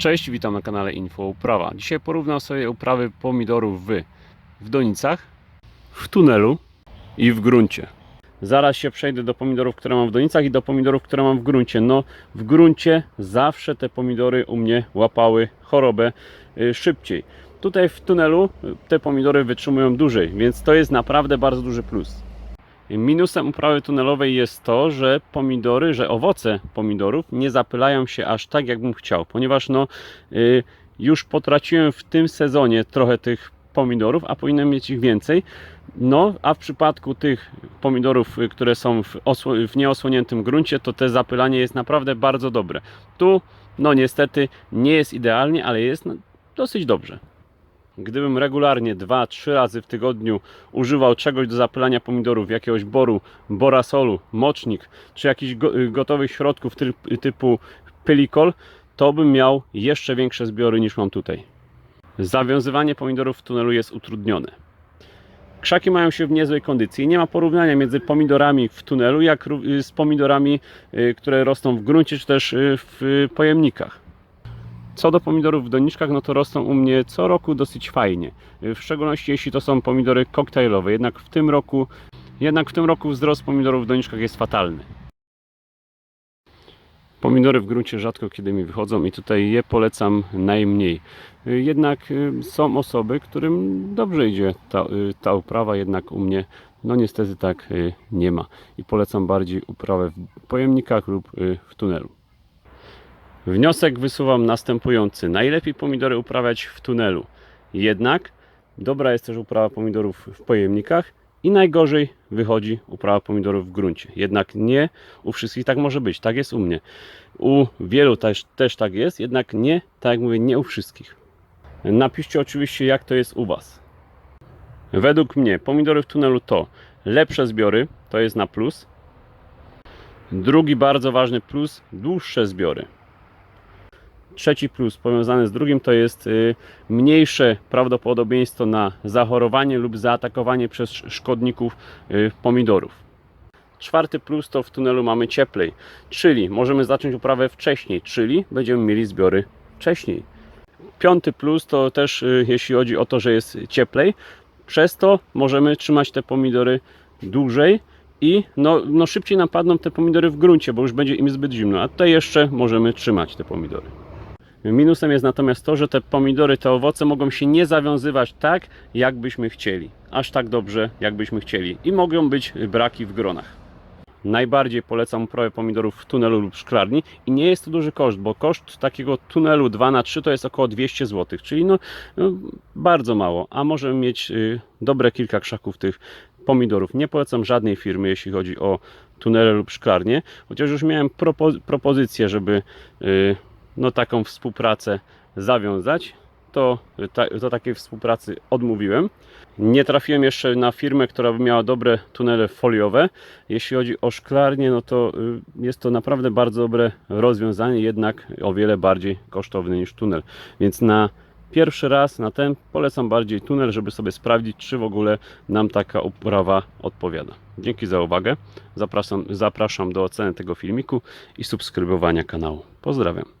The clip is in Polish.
Cześć, witam na kanale Info Uprawa. Dzisiaj porównam sobie uprawy pomidorów w, w donicach, w tunelu i w gruncie. Zaraz się przejdę do pomidorów, które mam w donicach i do pomidorów, które mam w gruncie. No, w gruncie zawsze te pomidory u mnie łapały chorobę y, szybciej. Tutaj w tunelu te pomidory wytrzymują dłużej, więc to jest naprawdę bardzo duży plus. Minusem uprawy tunelowej jest to, że pomidory, że owoce pomidorów nie zapylają się aż tak, jakbym chciał, ponieważ no, y, już potraciłem w tym sezonie trochę tych pomidorów, a powinienem mieć ich więcej. No, a w przypadku tych pomidorów, y, które są w, w nieosłoniętym gruncie, to te zapylanie jest naprawdę bardzo dobre. Tu, no niestety, nie jest idealnie, ale jest no, dosyć dobrze. Gdybym regularnie 2-3 razy w tygodniu używał czegoś do zapylania pomidorów, jakiegoś boru, borasolu, mocznik, czy jakichś y, gotowych środków typ, typu pylikol, to bym miał jeszcze większe zbiory niż mam tutaj. Zawiązywanie pomidorów w tunelu jest utrudnione. Krzaki mają się w niezłej kondycji. Nie ma porównania między pomidorami w tunelu, jak y, z pomidorami, y, które rosną w gruncie, czy też w pojemnikach. Co do pomidorów w doniczkach, no to rosną u mnie co roku dosyć fajnie. W szczególności jeśli to są pomidory koktajlowe. Jednak w tym roku, jednak w tym roku wzrost pomidorów w doniczkach jest fatalny. Pomidory w gruncie rzadko kiedy mi wychodzą i tutaj je polecam najmniej. Jednak y, są osoby, którym dobrze idzie ta, y, ta uprawa, jednak u mnie no niestety tak y, nie ma. I polecam bardziej uprawę w pojemnikach lub w tunelu. Wniosek wysuwam następujący. Najlepiej pomidory uprawiać w tunelu. Jednak dobra jest też uprawa pomidorów w pojemnikach i najgorzej wychodzi uprawa pomidorów w gruncie. Jednak nie u wszystkich tak może być. Tak jest u mnie. U wielu też, też tak jest, jednak nie, tak jak mówię, nie u wszystkich. Napiszcie oczywiście jak to jest u Was. Według mnie pomidory w tunelu to lepsze zbiory, to jest na plus. Drugi bardzo ważny plus, dłuższe zbiory. Trzeci plus powiązany z drugim to jest y, mniejsze prawdopodobieństwo na zachorowanie lub zaatakowanie przez szkodników y, pomidorów. Czwarty plus to w tunelu mamy cieplej, czyli możemy zacząć uprawę wcześniej, czyli będziemy mieli zbiory wcześniej. Piąty plus to też y, jeśli chodzi o to, że jest cieplej, przez to możemy trzymać te pomidory dłużej i no, no szybciej napadną te pomidory w gruncie, bo już będzie im zbyt zimno, a tutaj jeszcze możemy trzymać te pomidory. Minusem jest natomiast to, że te pomidory, te owoce mogą się nie zawiązywać tak, jakbyśmy chcieli. Aż tak dobrze, jakbyśmy chcieli. I mogą być braki w gronach. Najbardziej polecam uprawę pomidorów w tunelu lub szklarni i nie jest to duży koszt, bo koszt takiego tunelu 2 na 3 to jest około 200 zł, czyli no, no bardzo mało, a możemy mieć y, dobre kilka krzaków tych pomidorów. Nie polecam żadnej firmy, jeśli chodzi o tunele lub szklarnie, chociaż już miałem propo- propozycję, żeby y, no, taką współpracę zawiązać, to, to takiej współpracy odmówiłem. Nie trafiłem jeszcze na firmę, która by miała dobre tunele foliowe. Jeśli chodzi o szklarnię, no to y, jest to naprawdę bardzo dobre rozwiązanie, jednak o wiele bardziej kosztowne niż tunel. Więc na pierwszy raz, na ten polecam bardziej tunel, żeby sobie sprawdzić, czy w ogóle nam taka uprawa odpowiada. Dzięki za uwagę. Zapraszam, zapraszam do oceny tego filmiku i subskrybowania kanału. Pozdrawiam.